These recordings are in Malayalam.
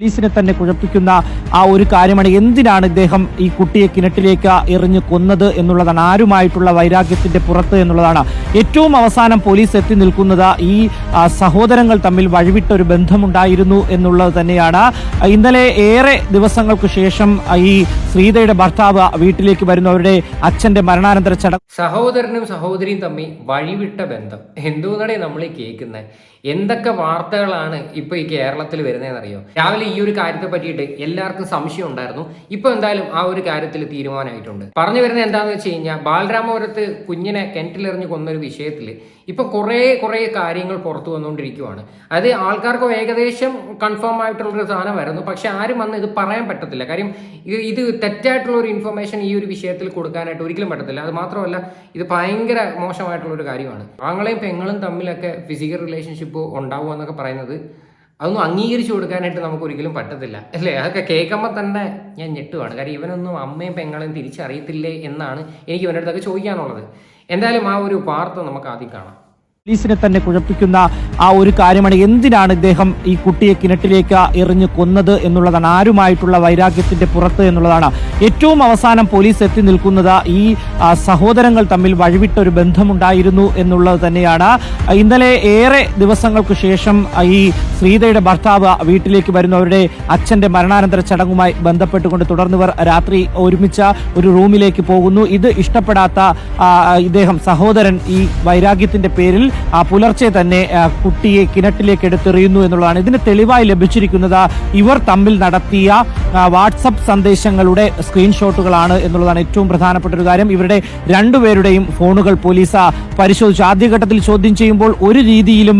പോലീസിനെ തന്നെ കുഴപ്പിക്കുന്ന ആ ഒരു കാര്യമാണ്. എന്തിനാണ് ഇദ്ദേഹം ഈ കുട്ടിയെ കിണറ്റിലേക്ക് എറിഞ്ഞു കൊന്നത് എന്നുള്ളതാണ്? ആരുമായിട്ടുള്ള വൈരാഗ്യത്തിന്റെ പുറത്ത് എന്നുള്ളതാണ്. ഏറ്റവും അവസാനം പോലീസ് എത്തി നിൽക്കുന്നത് ഈ സഹോദരങ്ങൾ തമ്മിൽ വഴിവിട്ട ഒരു ബന്ധമുണ്ടായിരുന്നു എന്നുള്ളത് തന്നെയാണ്. ഇന്നലെ ഏറെ ദിവസങ്ങൾക്ക് ശേഷം ഈ ശ്രീതയുടെ ഭർത്താവ് വീട്ടിലേക്ക് വരുന്നു അവരുടെ അച്ഛന്റെ മരണാനന്തര ചടങ്ങ് സഹോദരനും സഹോദരിയും തമ്മിൽ വഴിവിട്ട ബന്ധം. എന്തോന്നാണ് നമ്മൾ കേൾക്കുന്നത് എന്തൊക്കെ വാർത്തകളാണ് ഇപ്പൊ ഈ കേരളത്തിൽ വരുന്നതെന്നറിയോ? രാവിലെ ഈ ഒരു കാര്യത്തെ പറ്റിയിട്ട് എല്ലാവർക്കും സംശയം ഉണ്ടായിരുന്നു. ഇപ്പൊ എന്തായാലും ആ ഒരു കാര്യത്തിൽ തീരുമാനമായിട്ടുണ്ട്. പറഞ്ഞു വരുന്നത് എന്താണെന്ന് വെച്ച് കഴിഞ്ഞാൽ ബാലരാമപുരത്ത് കുഞ്ഞിനെ കിണറ്റിലെറിഞ്ഞ് കൊന്നൊരു വിഷയത്തിൽ ഇപ്പൊ കുറേ കുറേ കാര്യങ്ങൾ പുറത്തു വന്നുകൊണ്ടിരിക്കുവാണ്. അത് ആൾക്കാർക്ക് ഏകദേശം കൺഫേം ആയിട്ടുള്ളൊരു വരുന്നു പക്ഷെ ആരും വന്ന് ഇത് പറയാൻ പറ്റത്തില്ല. കാര്യം ഇത് തെറ്റായിട്ടുള്ള ഒരു ഇൻഫർമേഷൻ ഈ ഒരു വിഷയത്തിൽ കൊടുക്കാനായിട്ട് ഒരിക്കലും പറ്റത്തില്ല. അത് മാത്രമല്ല ഇത് ഭയങ്കര മോശമായിട്ടുള്ള ഒരു കാര്യമാണ്. ആങ്ങളെയും പെങ്ങളും തമ്മിലൊക്കെ ഫിസിക്കൽ റിലേഷൻഷിപ്പ് ഉണ്ടാവുക എന്നൊക്കെ പറയുന്നത് അതൊന്നും അംഗീകരിച്ചു കൊടുക്കാനായിട്ട് നമുക്ക് ഒരിക്കലും പറ്റത്തില്ല. അല്ലേ? അതൊക്കെ കേൾക്കുമ്പോൾ തന്നെ ഞാൻ ഞെട്ടുവാണ്. കാര്യം ഇവനൊന്നും അമ്മയും പെങ്ങളെയും തിരിച്ചറിയത്തില്ലേ എന്നാണ് എനിക്ക് ഇവന്റെ അടുത്തൊക്കെ ചോദിക്കാനുള്ളത്. എന്തായാലും ആ ഒരു വാർത്ത നമുക്ക് ആദ്യം കാണാം. പോലീസിനെ തന്നെ കുഴപ്പിക്കുന്ന ആ ഒരു കാര്യമാണ് എന്തിനാണ് ഇദ്ദേഹം ഈ കുട്ടിയെ കിണറ്റിലേക്ക് എറിഞ്ഞു കൊന്നത് എന്നുള്ളതാണ്? ആരുമായിട്ടുള്ള വൈരാഗ്യത്തിന്റെ പുറത്ത് എന്നുള്ളതാണ്. ഏറ്റവും അവസാനം പോലീസ് എത്തി നിൽക്കുന്നത് ഈ സഹോദരങ്ങൾ തമ്മിൽ വഴിവിട്ട ഒരു ബന്ധമുണ്ടായിരുന്നു എന്നുള്ളത് തന്നെയാണ്. ഇന്നലെ ഏറെ ദിവസങ്ങൾക്ക് ശേഷം ഈ ശ്രീതയുടെ ഭർത്താവ് വീട്ടിലേക്ക് വരുന്നവരുടെ അച്ഛന്റെ മരണാനന്തര ചടങ്ങുമായി ബന്ധപ്പെട്ടുകൊണ്ട് തുടർന്നിവർ രാത്രി ഒരുമിച്ച ഒരു റൂമിലേക്ക് പോകുന്നു. ഇത് ഇഷ്ടപ്പെടാത്ത ഇദ്ദേഹം സഹോദരൻ ഈ വൈരാഗ്യത്തിന്റെ പേരിൽ പുലർച്ചെ തന്നെ കുട്ടിയെ കിണറ്റിലേക്ക് എടുത്തെറിയുന്നു എന്നുള്ളതാണ് ഇതിന് തെളിവായി ലഭിച്ചിരിക്കുന്നത്. ഇവർ തമ്മിൽ നടത്തിയ വാട്സപ്പ് സന്ദേശങ്ങളുടെ സ്ക്രീൻഷോട്ടുകളാണ് എന്നുള്ളതാണ് ഏറ്റവും പ്രധാനപ്പെട്ട ഒരു കാര്യം. ഇവരുടെ രണ്ടുപേരുടെയും ഫോണുകൾ പോലീസ് പരിശോധിച്ചു. ആദ്യഘട്ടത്തിൽ ചോദ്യം ചെയ്യുമ്പോൾ ഒരു രീതിയിലും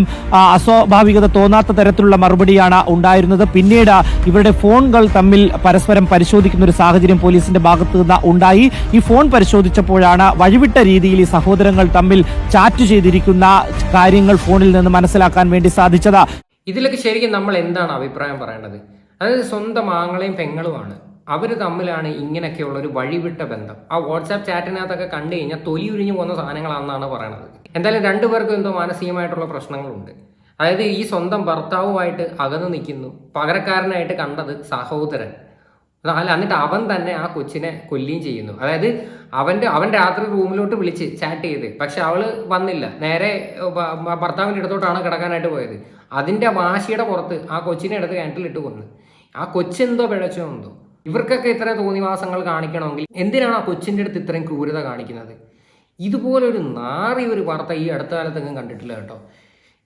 അസ്വാഭാവികത തോന്നാത്ത തരത്തിലുള്ള മറുപടിയാണ് ഉണ്ടായിരുന്നത്. പിന്നീട് ഇവരുടെ ഫോണുകൾ തമ്മിൽ പരസ്പരം പരിശോധിക്കുന്ന ഒരു സാഹചര്യം പോലീസിന്റെ ഭാഗത്തു നിന്ന് ഉണ്ടായി. ഈ ഫോൺ പരിശോധിച്ചപ്പോഴാണ് വഴിവിട്ട രീതിയിൽ ഈ സഹോദരങ്ങൾ തമ്മിൽ ചാറ്റ് ചെയ്തിരിക്കുന്ന കാര്യങ്ങൾ ഫോണിൽ നിന്ന് മനസ്സിലാക്കാൻ വേണ്ടി സാധിച്ചത്. ഇതിലൊക്കെ ശരിക്കും നമ്മൾ എന്താണ് അഭിപ്രായം പറയേണ്ടത്? അതായത് സ്വന്തം ആങ്ങളെയും പെങ്ങളുമാണ്. അവർ തമ്മിലാണ് ഇങ്ങനെയൊക്കെയുള്ള ഒരു വഴിവിട്ട ബന്ധം. ആ വാട്സാപ്പ് ചാറ്റിനകത്തൊക്കെ കണ്ടു കഴിഞ്ഞാൽ തൊലി ഉരിഞ്ഞു പോകുന്ന സാധനങ്ങളാണെന്നാണ് പറയണത്. എന്തായാലും രണ്ടുപേർക്കും എന്തോ മാനസികമായിട്ടുള്ള പ്രശ്നങ്ങളുണ്ട്. അതായത് ഈ സ്വന്തം ഭർത്താവുമായിട്ട് അകന്നു നിൽക്കുന്നു. പകരക്കാരനായിട്ട് കണ്ടത് സഹോദരൻ. അല്ല എന്നിട്ട് അവൻ തന്നെ ആ കൊച്ചിനെ കൊല്ലുകയും ചെയ്യുന്നു. അതായത് അവന്റെ അവൻ രാത്രി റൂമിലോട്ട് വിളിച്ച് ചാറ്റ് ചെയ്ത് പക്ഷെ അവൾ വന്നില്ല. നേരെ ഭ- ഭ- ഭർത്താവിന്റെ അടുത്തോട്ടാണ് കിടക്കാനായിട്ട് പോയത്. അതിന്റെ വാശിയുടെ പുറത്ത് ആ കൊച്ചിനെ എടുത്ത് കിണറ്റിലിട്ട് കൊന്ന്. ആ കൊച്ചെന്തോ പിഴച്ചോ എന്തോ. ഇവർക്കൊക്കെ ഇത്രയും തോന്നിവാസങ്ങൾ കാണിക്കണമെങ്കിൽ എന്തിനാണ് ആ കൊച്ചിന്റെ അടുത്ത് ഇത്രയും ക്രൂരത കാണിക്കുന്നത്? ഇതുപോലൊരു നാറി ഒരു വാർത്ത ഈ അടുത്ത കാലത്തെങ്കിലും കണ്ടിട്ടില്ല കേട്ടോ.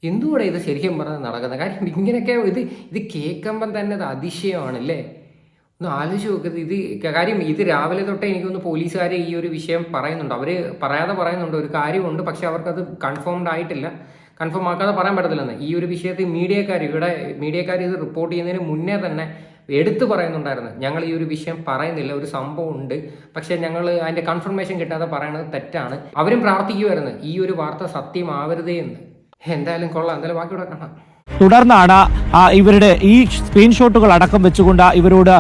എന്തുകൂടെ ഇത് ശരിക്കും പറഞ്ഞ് നടക്കുന്നത്? കാര്യം ഇങ്ങനെയൊക്കെ ഇത് ഇത് കേൾക്കുമ്പം തന്നെ അത് അതിശയമാണ് അല്ലേ ഒന്ന് ആലോചിച്ച് നോക്കരുത് ഇത് കാര്യം ഇത് രാവിലെ തൊട്ടേ എനിക്കൊന്ന് പോലീസുകാർ ഈ ഒരു വിഷയം പറയുന്നുണ്ട്. അവർ പറയാതെ പറയുന്നുണ്ട് ഒരു കാര്യമുണ്ട് പക്ഷെ അവർക്കത് കൺഫേംഡ് ആയിട്ടില്ല. കൺഫേം ആക്കാതെ പറയാൻ പറ്റത്തില്ലെന്ന്. ഈ ഒരു വിഷയത്തിൽ മീഡിയക്കാർ ഇവിടെ മീഡിയക്കാർ ഇത് റിപ്പോർട്ട് ചെയ്യുന്നതിന് മുന്നേ തന്നെ എടുത്തു പറയുന്നുണ്ടായിരുന്നു. ഞങ്ങൾ ഈ ഒരു വിഷയം പറയുന്നില്ല ഒരു സംഭവം ഉണ്ട് പക്ഷെ ഞങ്ങൾ അതിന്റെ കൺഫർമേഷൻ കിട്ടാതെ പറയുന്നത് തെറ്റാണ്. അവരും പ്രാർത്ഥിക്കുമായിരുന്നു ഈ ഒരു വാർത്ത സത്യമാവരുതേ എന്ന് എന്തായാലും കൊള്ളാം എന്തായാലും ബാക്കിയുടെ കാണാം. തുടർന്നാണ് ഇവരുടെ ഈ സ്ക്രീൻഷോട്ടുകൾ അടക്കം വെച്ചുകൊണ്ട് ഇവരോട്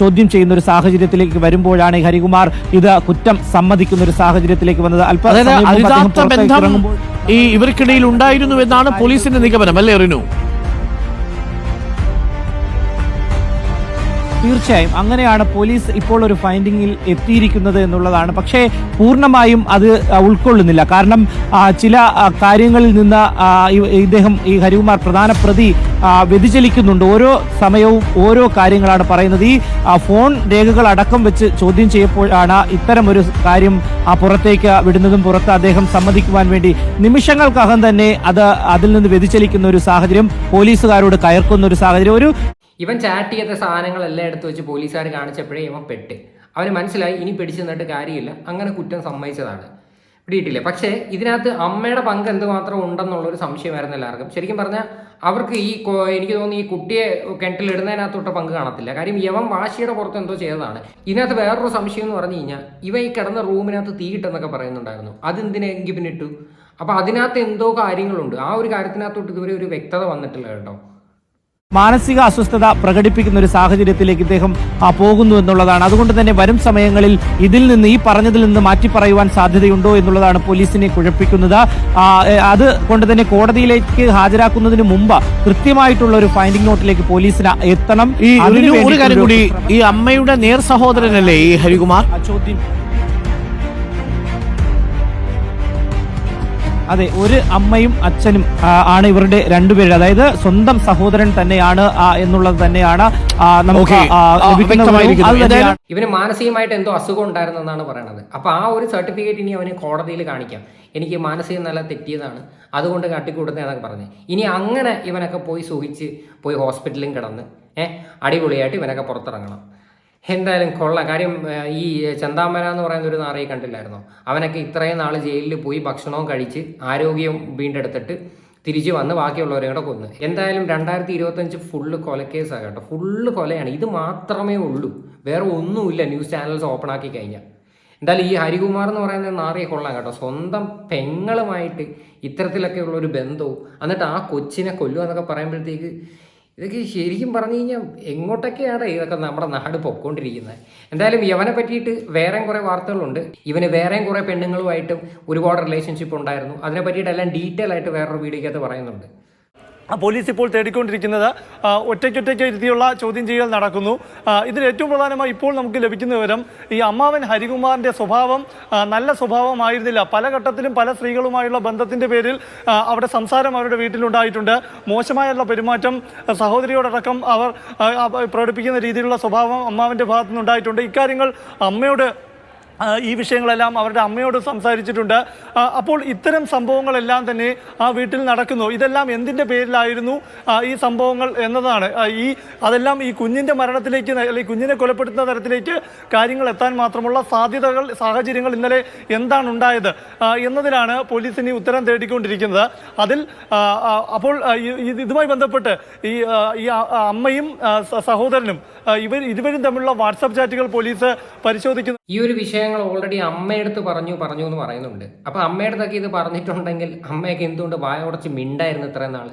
ചോദ്യം ചെയ്യുന്ന ഒരു സാഹചര്യത്തിലേക്ക് വരുമ്പോഴാണ് ഈ ഹരികുമാർ ഇത് കുറ്റം സമ്മതിക്കുന്ന ഒരു സാഹചര്യത്തിലേക്ക് വന്നത്. അല്പം ഈ ഇവർക്കിടയിൽ ഉണ്ടായിരുന്നു എന്നാണ് പോലീസിന്റെ നിഗമനം. അല്ലേ റിനു? തീർച്ചയായും അങ്ങനെയാണ് പോലീസ് ഇപ്പോൾ ഒരു ഫൈൻഡിങ്ങിൽ എത്തിയിരിക്കുന്നത് എന്നുള്ളതാണ്. പക്ഷേ പൂർണമായും അത് ഉൾക്കൊള്ളുന്നില്ല. കാരണം ചില കാര്യങ്ങളിൽ നിന്ന് ഇദ്ദേഹം ഈ ഹരികുമാർ പ്രധാന പ്രതി വ്യതിചലിക്കുന്നുണ്ട്. ഓരോ സമയവും ഓരോ കാര്യങ്ങളാണ് പറയുന്നത്. ഈ ഫോൺ രേഖകൾ അടക്കം വെച്ച് ചോദ്യം ചെയ്യപ്പോഴാണ് ഒരു കാര്യം പുറത്തേക്ക് വിടുന്നതും പുറത്ത് അദ്ദേഹം സമ്മതിക്കുവാൻ വേണ്ടി നിമിഷങ്ങൾക്കകം തന്നെ അത് അതിൽ നിന്ന് വ്യതിചലിക്കുന്ന ഒരു സാഹചര്യം പോലീസുകാരോട് കയർക്കുന്ന ഒരു സാഹചര്യം. ഒരു ഇവൻ ചാറ്റ് ചെയ്ത സാധനങ്ങളെല്ലാം എടുത്ത് വെച്ച് പോലീസുകാർ കാണിച്ചപ്പോഴേ ഇവൻ പെട്ട്. അവന് മനസ്സിലായി ഇനി പിടിച്ചു നിന്നിട്ട് കാര്യമില്ല. അങ്ങനെ കുറ്റം സമ്മതിച്ചതാണ്. പിടിയിട്ടില്ല പക്ഷേ ഇതിനകത്ത് അമ്മയുടെ പങ്ക് എന്തുമാത്രം ഉണ്ടെന്നുള്ളൊരു സംശയമായിരുന്നു എല്ലാവർക്കും. ശരിക്കും പറഞ്ഞാൽ അവർക്ക് ഈ എനിക്ക് തോന്നുന്നു ഈ കുട്ടിയെ കിണറ്റിലിടുന്നതിനകത്തോട്ട് പങ്ക് കാണത്തില്ല. കാര്യം യവൻ വാശിയുടെ പുറത്ത് എന്തോ ചെയ്തതാണ്. ഇതിനകത്ത് വേറൊരു സംശയം എന്ന് പറഞ്ഞു കഴിഞ്ഞാൽ ഇവ ഈ കിടന്ന റൂമിനകത്ത് തീ കിട്ടെന്നൊക്കെ പറയുന്നുണ്ടായിരുന്നു. അതെന്തിനെങ്കിൽ പിന്നിട്ടു ഇട്ടു? അപ്പൊ അതിനകത്ത് എന്തോ കാര്യങ്ങളുണ്ട്. ആ ഒരു കാര്യത്തിനകത്തോട്ട് ഇതുവരെ ഒരു വ്യക്തത വന്നിട്ടില്ല കേട്ടോ. മാനസിക അസ്വസ്ഥത പ്രകടിപ്പിക്കുന്ന ഒരു സാഹചര്യത്തിലേക്ക് ഇദ്ദേഹം പോകുന്നു എന്നുള്ളതാണ്. അതുകൊണ്ട് തന്നെ വരും സമയങ്ങളിൽ ഇതിൽ നിന്ന് ഈ പറഞ്ഞതിൽ നിന്ന് മാറ്റി പറയുവാൻ സാധ്യതയുണ്ടോ എന്നുള്ളതാണ് പോലീസിനെ കുഴപ്പിക്കുന്നത്. അത് കൊണ്ട് തന്നെ കോടതിയിലേക്ക് ഹാജരാക്കുന്നതിന് മുമ്പ് കൃത്യമായിട്ടുള്ള ഒരു ഫൈൻഡിംഗ് നോട്ടിലേക്ക് പോലീസിന് എത്തണം. ഈ ഒരു- കാര്യം കൂടി ഈ അമ്മയുടെ നേർ സഹോദരനല്ലേ ഈ ഹരികുമാർ? ചോദ്യം അതെ ഒരു അമ്മയും അച്ഛനും ആണ് ഇവരുടെ രണ്ടുപേര് അതായത് സ്വന്തം സഹോദരൻ തന്നെയാണ് എന്നുള്ളത് തന്നെയാണ് നമുക്ക് ഇവന് മാനസികമായിട്ട് എന്തോ അസുഖം ഉണ്ടായിരുന്നെന്നാണ് പറയണത്. അപ്പൊ ആ ഒരു സർട്ടിഫിക്കറ്റ് ഇനി അവന് കോടതിയിൽ കാണിക്കാം. എനിക്ക് മാനസികം നല്ല തെറ്റിയതാണ്. അതുകൊണ്ട് കാട്ടിക്കൂടുന്നതെന്നൊക്കെ പറഞ്ഞ്. ഇനി അങ്ങനെ ഇവനൊക്കെ പോയി സുഖിച്ച് പോയി ഹോസ്പിറ്റലിലും കിടന്ന് ഏഹ് അടിപൊളിയായിട്ട് ഇവനൊക്കെ പുറത്തിറങ്ങണം. എന്തായാലും കൊള്ള. കാര്യം ഈ ചന്താമര എന്ന് പറയുന്ന ഒരു നാറയെ കണ്ടില്ലായിരുന്നോ? അവനൊക്കെ ഇത്രയും നാൾ ജയിലിൽ പോയി ഭക്ഷണവും കഴിച്ച് ആരോഗ്യം വീണ്ടെടുത്തിട്ട് തിരിച്ചു വന്ന് ബാക്കിയുള്ളവരെ കൂടെ കൊന്ന്. എന്തായാലും രണ്ടായിരത്തി ഇരുപത്തഞ്ച് ഫുള്ള് കൊലക്കേസാണ് കേട്ടോ. ഫുള്ള് കൊലയാണ്. ഇത് മാത്രമേ ഉള്ളൂ. വേറെ ഒന്നുമില്ല ന്യൂസ് ചാനൽസ് ഓപ്പൺ ആക്കി കഴിഞ്ഞാൽ എന്തായാലും ഈ ഹരികുമാർ എന്ന് പറയുന്ന നാറിയെ കൊള്ളാം കേട്ടോ. സ്വന്തം പെങ്ങളുമായിട്ട് ഇത്തരത്തിലൊക്കെയുള്ള ഒരു ബന്ധവും എന്നിട്ട് ആ കൊച്ചിനെ കൊല്ലുക എന്നൊക്കെ പറയുമ്പോഴത്തേക്ക് ഇതൊക്കെ ശരിക്കും പറഞ്ഞു കഴിഞ്ഞാൽ എങ്ങോട്ടൊക്കെയാണ് ഇതൊക്കെ നമ്മുടെ നാട് പൊക്കോണ്ടിരിക്കുന്നത് എന്തായാലും യവനെ പറ്റിയിട്ട് വേറെയും കുറേ വാർത്തകളുണ്ട്. ഇവന് വേറെയും കുറേ പെണ്ണുങ്ങളുമായിട്ടും ഒരുപാട് റിലേഷൻഷിപ്പ് ഉണ്ടായിരുന്നു. അതിനെ പറ്റിയിട്ടെല്ലാം ഡീറ്റെയിൽ ആയിട്ട് വേറൊരു വീഡിയോക്കകത്ത് പറയുന്നുണ്ട്. പോലീസ് ഇപ്പോൾ തേടിക്കൊണ്ടിരിക്കുന്നത് ഒറ്റയ്ക്കൊറ്റയ്ക്ക് ഇരുത്തിയുള്ള ചോദ്യം ചെയ്യൽ നടക്കുന്നു. ഇതിൽ ഏറ്റവും പ്രധാനമായി ഇപ്പോൾ നമുക്ക് ലഭിക്കുന്ന വിവരം ഈ അമ്മാവൻ ഹരികുമാറിന്റെ സ്വഭാവം നല്ല സ്വഭാവമായിരുന്നില്ല. പല ഘട്ടത്തിലും പല സ്ത്രീകളുമായുള്ള ബന്ധത്തിന്റെ പേരിൽ അവിടെ സംസാരം അവരുടെ വീട്ടിലുണ്ടായിട്ടുണ്ട്. മോശമായുള്ള പെരുമാറ്റം സഹോദരിയോടക്കം അവർ പ്രകടിപ്പിക്കുന്ന രീതിയിലുള്ള സ്വഭാവം അമ്മാവന്റെ ഭാഗത്തു നിന്നുണ്ടായിട്ടുണ്ട് ഇക്കാര്യങ്ങൾ അമ്മയോട് ഈ വിഷയങ്ങളെല്ലാം അവരുടെ അമ്മയോട് സംസാരിച്ചിട്ടുണ്ട്. അപ്പോൾ ഇത്തരം സംഭവങ്ങളെല്ലാം തന്നെ ആ വീട്ടിൽ നടക്കുന്നു. ഇതെല്ലാം എന്തിന്റെ പേരിലായിരുന്നു? ഈ സംഭവങ്ങൾ എന്നതാണ്. ഈ അതെല്ലാം ഈ കുഞ്ഞിന്റെ മരണത്തിലേക്ക് അല്ലെങ്കിൽ കുഞ്ഞിനെ കൊലപ്പെടുത്തുന്ന തരത്തിലേക്ക് കാര്യങ്ങൾ എത്താൻ മാത്രമുള്ള സാധ്യതകൾ സാഹചര്യങ്ങൾ ഇന്നലെ എന്താണ് ഉണ്ടായത്? എന്നതിലാണ് പോലീസ് ഇനി ഉത്തരം തേടിക്കൊണ്ടിരിക്കുന്നത്. അതിൽ അപ്പോൾ ഇതുമായി ബന്ധപ്പെട്ട് ഈ ഈ അമ്മയും സഹോദരനും ഇവർ ഇരുവരും തമ്മിലുള്ള വാട്സാപ്പ് ചാറ്റുകൾ പോലീസ് പരിശോധിക്കുന്നു. ഈ ഒരു വിഷയങ്ങൾ ഓൾറെഡി അമ്മയെടുത്ത് പറഞ്ഞു പറഞ്ഞു എന്ന് പറയുന്നുണ്ട്. അപ്പൊ അമ്മയടുത്തൊക്കെ ഇത് പറഞ്ഞിട്ടുണ്ടെങ്കിൽ അമ്മയൊക്കെ എന്തുകൊണ്ട് വായ ഉടച്ച് മിണ്ടായിരുന്നു ഇത്രയും നാൾ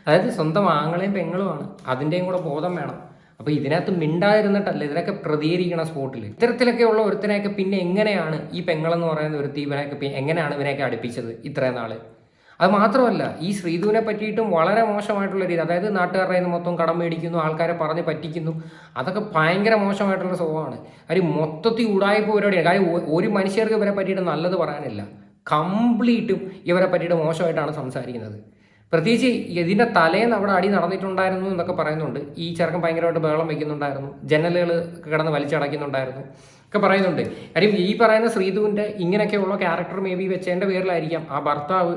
അതായത് സ്വന്തം ആങ്ങളെയും പെങ്ങളുമാണ് അതിന്റെയും കൂടെ ബോധം വേണം. അപ്പോൾ ഇതിനകത്ത് മിണ്ടാതിരുന്നിട്ടല്ല ഇതിനൊക്കെ പ്രതികരിക്കണം സ്പോട്ടിൽ ഇത്തരത്തിലൊക്കെ ഉള്ള ഒരുത്തനെയൊക്കെ പിന്നെ എങ്ങനെയാണ് ഈ പെങ്ങളെന്ന് പറയുന്ന ഒരു ഇവനെയൊക്കെ പി- എങ്ങനെയാണ് ഇവനെയൊക്കെ അടുപ്പിച്ചത് ഇത്രയും നാൾ? അത് മാത്രമല്ല ഈ ശ്രീധുവിനെ പറ്റിയിട്ടും വളരെ മോശമായിട്ടുള്ള രീതി അതായത് നാട്ടുകാരുടെ നിന്ന് മൊത്തം കടം മേടിക്കുന്നു ആൾക്കാരെ പറഞ്ഞ് പറ്റിക്കുന്നു അതൊക്കെ ഭയങ്കര മോശമായിട്ടുള്ള സ്വഭാവമാണ്. കാര്യം മൊത്തത്തിൽ ഉടായ്പ പരിപാടിയാണ്. കാര്യം ഒരു മനുഷ്യർക്ക് ഇവരെ പറ്റിയിട്ട് നല്ലത് പറയാനില്ല. കംപ്ലീറ്റും ഇവരെ പറ്റിയിട്ട് മോശമായിട്ടാണ് സംസാരിക്കുന്നത്. പ്രത്യേകിച്ച് ഇതിന്റെ തലേന്ന് അവിടെ അടി നടന്നിട്ടുണ്ടായിരുന്നു എന്നൊക്കെ പറയുന്നുണ്ട്. ഈ ചെറുക്കൻ ഭയങ്കരമായിട്ട് ബഹളം വയ്ക്കുന്നുണ്ടായിരുന്നു ജനലുകൾ കിടന്ന് വലിച്ചടയ്ക്കുന്നുണ്ടായിരുന്നു. ഒക്കെ പറയുന്നുണ്ട്. കാര്യം ഈ പറയുന്ന ശ്രീധുവിന്റെ ഇങ്ങനെയൊക്കെയുള്ള ക്യാരക്ടർ മേ ബി വെച്ചതിന്റെ പേരിലായിരിക്കാം ആ ഭർത്താവ്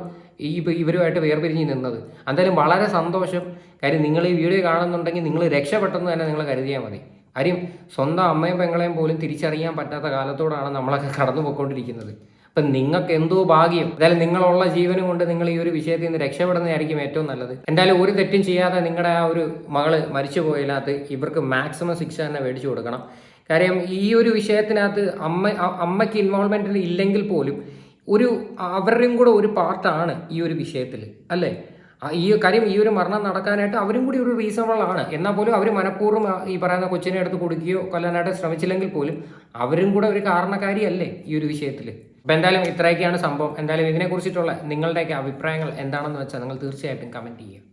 ഈ ഇവരുമായിട്ട് വേർപിരിഞ്ഞ് നിന്നത്. എന്തായാലും വളരെ സന്തോഷം. കാര്യം നിങ്ങൾ ഈ വീഡിയോ കാണുന്നുണ്ടെങ്കിൽ നിങ്ങൾ രക്ഷപ്പെട്ടെന്ന് തന്നെ നിങ്ങൾ കരുതിയാൽ മതി. കാര്യം സ്വന്തം അമ്മയും പെങ്ങളെയും പോലും തിരിച്ചറിയാൻ പറ്റാത്ത കാലത്തോടാണ് നമ്മളൊക്കെ കടന്നു പോയിക്കൊണ്ടിരിക്കുന്നത്. അപ്പം നിങ്ങൾക്ക് എന്തോ ഭാഗ്യം. എന്തായാലും നിങ്ങളുള്ള ജീവനും കൊണ്ട് നിങ്ങൾ ഈ ഒരു വിഷയത്തിൽ നിന്ന് രക്ഷപ്പെടുന്നതായിരിക്കും ഏറ്റവും നല്ലത്. എന്തായാലും ഒരു തെറ്റും ചെയ്യാതെ നിങ്ങളുടെ ആ ഒരു മകൾ മരിച്ചു പോയില്ലാത്ത ഇവർക്ക് മാക്സിമം ശിക്ഷ തന്നെ മേടിച്ചു കൊടുക്കണം. കാര്യം ഈ ഒരു വിഷയത്തിനകത്ത് അമ്മ അമ്മയ്ക്ക് ഇൻവോൾവ്മെന്റിൽ ഇല്ലെങ്കിൽ പോലും ഒരു അവരുടെയും കൂടെ ഒരു പാർട്ടാണ് ഈ ഒരു വിഷയത്തിൽ അല്ലേ? ഈ കാര്യം ഈ ഒരു മരണം നടക്കാനായിട്ട് അവരും കൂടി ഒരു റീസണബിൾ ആണ്. എന്നാൽ പോലും അവർ മനഃപൂർവം ഈ പറയുന്ന കൊച്ചിനെ എടുത്ത് കൊടുക്കുകയോ കൊല്ലാനായിട്ട് ശ്രമിച്ചില്ലെങ്കിൽ പോലും അവരും കൂടെ ഒരു കാരണക്കാരിയല്ലേ ഈ ഒരു വിഷയത്തിൽ അപ്പോൾ എന്തായാലും ഇത്രയൊക്കെയാണ് സംഭവം. എന്തായാലും ഇതിനെക്കുറിച്ചിട്ടുള്ള നിങ്ങളുടെയൊക്കെ അഭിപ്രായങ്ങൾ എന്താണെന്ന് വെച്ചാൽ നിങ്ങൾ തീർച്ചയായിട്ടും കമന്റ് ചെയ്യുക.